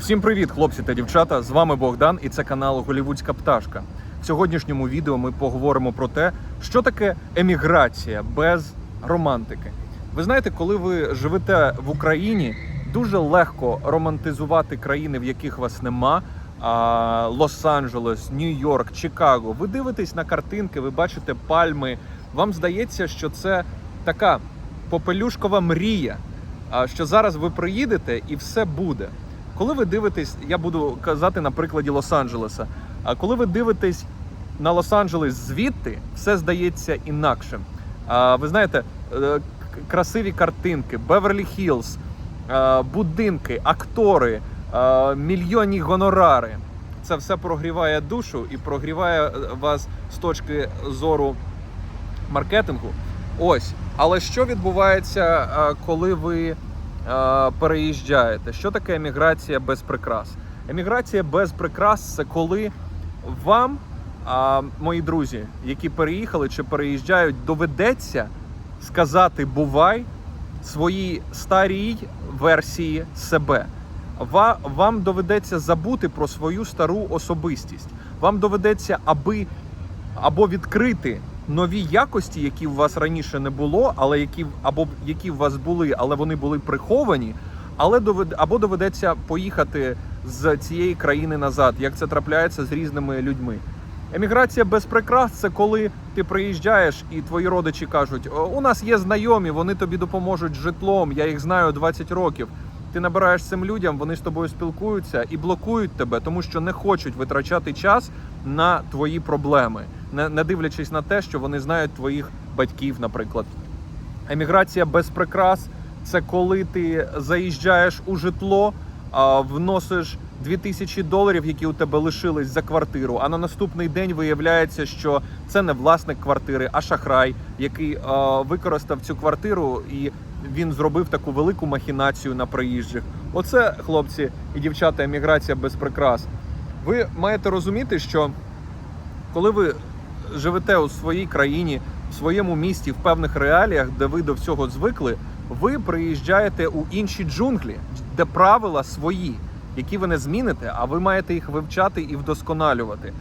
Всім привіт, хлопці та дівчата! З вами Богдан і це канал Голівудська пташка. В сьогоднішньому відео ми поговоримо про те, що таке еміграція без романтики. Ви знаєте, коли ви живете в Україні, дуже легко романтизувати країни, в яких вас нема. Лос-Анджелес, Нью-Йорк, Чикаго. Ви дивитесь на картинки, ви бачите пальми. Вам здається, що це така попелюшкова мрія. Що зараз ви приїдете і все буде. Коли ви дивитесь, я буду казати на прикладі Лос-Анджелеса. А коли ви дивитесь на Лос-Анджелес звідти, все здається інакшим. А, Ви знаєте, е, красиві картинки, Беверлі Хіллз, будинки, актори, мільйонні гонорари. Це все прогріває душу і прогріває е, вас з точки зору маркетингу. Ось. Але що відбувається, е, коли ви переїжджаєте? Що таке еміграція без прикрас? Еміграція без прикрас це коли вам, мої друзі, які переїхали чи переїжджають, доведеться сказати бувай своїй старій версії себе. Вам доведеться забути про свою стару особистість. Вам доведеться, аби або відкрити нові якості, які в вас раніше не було, але які або які в вас були, але вони були приховані. Але довед, або доведеться поїхати з цієї країни назад, як це трапляється з різними людьми. Еміграція без прикрас це коли ти приїжджаєш і твої родичі кажуть: «О, у нас є знайомі, вони тобі допоможуть житлом. Я їх знаю 20 років. Ти набираєш цим людям, вони з тобою спілкуються і блокують тебе, тому що не хочуть витрачати час на твої проблеми, не, не дивлячись на те, що вони знають твоїх батьків, наприклад. Еміграція без прикрас це коли ти заїжджаєш у житло, а, вносиш 2000 доларів, які у тебе лишились за квартиру. А на наступний день виявляється, що це не власник квартири, а шахрай, який використав цю квартиру і він зробив таку велику махінацію на приїжджих. Оце, хлопці і дівчата, еміграція без прикрас. Ви маєте розуміти, що коли ви живете у своїй країні, в своєму місті, в певних реаліях, де ви до всього звикли, ви приїжджаєте у інші джунглі, де правила свої, які ви не зміните, а ви маєте їх вивчати і вдосконалювати.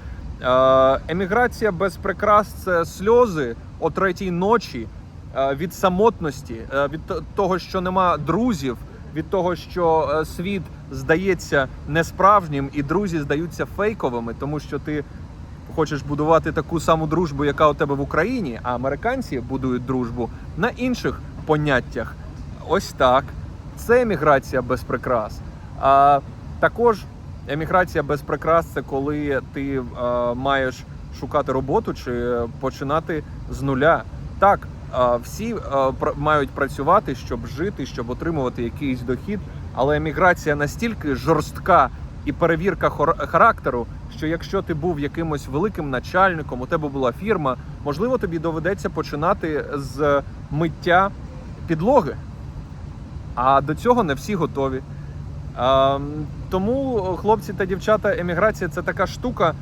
Е, Еміграція без прикрас це сльози о третій ночі від самотності, е, від того, що нема друзів, від того, що е, світ здається несправжнім, і друзі здаються фейковими, тому що ти хочеш будувати таку саму дружбу, яка у тебе в Україні, а американці будують дружбу на інших поняттях. Ось так. Це еміграція без прикрас. А також еміграція без прикрас це коли ти е, маєш шукати роботу чи починати з нуля. Так, е, всі мають працювати, щоб жити, щоб отримувати якийсь дохід, але еміграція настільки жорстка і перевірка характеру, що якщо ти був якимось великим начальником, у тебе була фірма, можливо, тобі доведеться починати з миття підлоги. А до цього не всі готові. Тому, хлопці та дівчата, еміграція це така штука,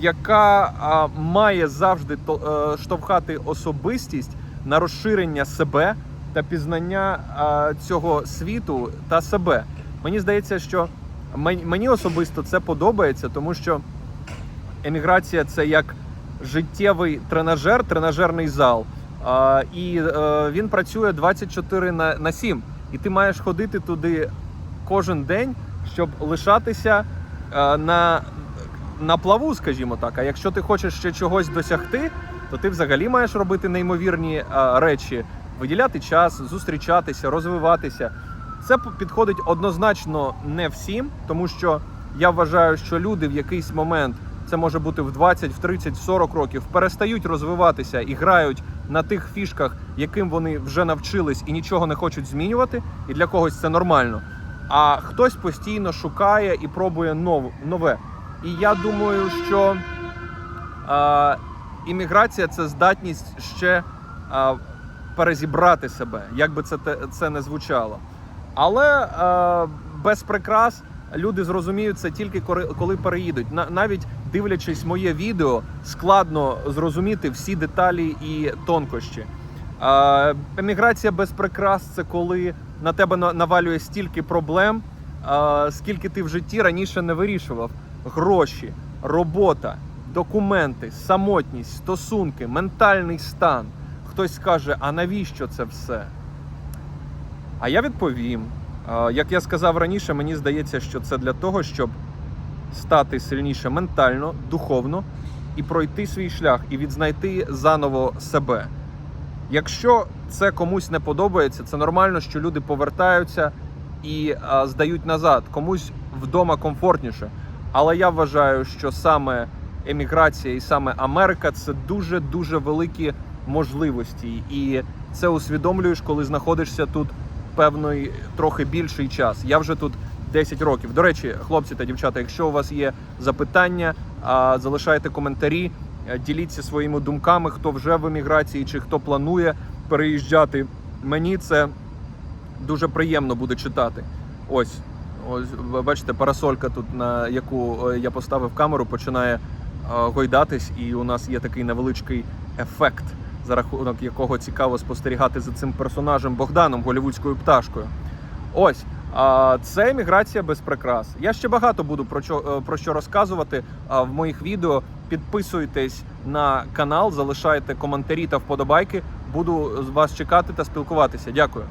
яка має завжди е, штовхати особистість на розширення себе та пізнання а, цього світу та себе. Мені здається, що мені особисто це подобається, тому що еміграція це як життєвий тренажер, тренажерний зал. А, і е, він працює 24 на, на 7. І ти маєш ходити туди кожен день, щоб лишатися е, на, на плаву, скажімо так. А якщо ти хочеш ще чогось досягти, то ти взагалі маєш робити неймовірні е, речі, виділяти час, зустрічатися, розвиватися. Це підходить однозначно не всім, тому що я вважаю, що люди в якийсь момент, це може бути в 20, в 30, в 40 років, перестають розвиватися і грають на тих фішках, яким вони вже навчились і нічого не хочуть змінювати, і для когось це нормально. А хтось постійно шукає і пробує нов, нове. І я думаю, що е, імміграція це здатність ще е, перезібрати себе, як би це, це не звучало. Але е, без прикрас люди зрозуміють це тільки коли переїдуть. На, навіть дивлячись моє відео, складно зрозуміти всі деталі і тонкощі. Еміграція без прикрас це коли на тебе на- навалює стільки проблем, а, скільки ти в житті раніше не вирішував: гроші, робота, документи, самотність, стосунки, ментальний стан. Хтось скаже, а навіщо це все? А я відповім: як я сказав раніше, мені здається, що це для того, щоб стати сильніше ментально, духовно і пройти свій шлях, і відзнайти заново себе. Якщо це комусь не подобається, це нормально, що люди повертаються і здають назад. Комусь вдома комфортніше. Але я вважаю, що саме еміграція і саме Америка це дуже дуже великі можливості, і це усвідомлюєш, коли знаходишся тут певний трохи більший час. Я вже тут 10 років. До речі, хлопці та дівчата, якщо у вас є запитання, залишайте коментарі, е, діліться своїми думками, хто вже в еміграції чи хто планує переїжджати. Мені це дуже приємно буде читати. Ось, ось ви бачите, парасолька тут, на яку е, я поставив камеру, починає е, гойдатись, і у нас є такий невеличкий ефект, за рахунок якого цікаво спостерігати за цим персонажем Богданом, голівудською пташкою. Ось. А це еміграція без прикрас. Я ще багато буду про що, е, про що розказувати в моїх відео. Підписуйтесь на канал, залишайте коментарі та вподобайки. Буду з вас чекати та спілкуватися. Дякую.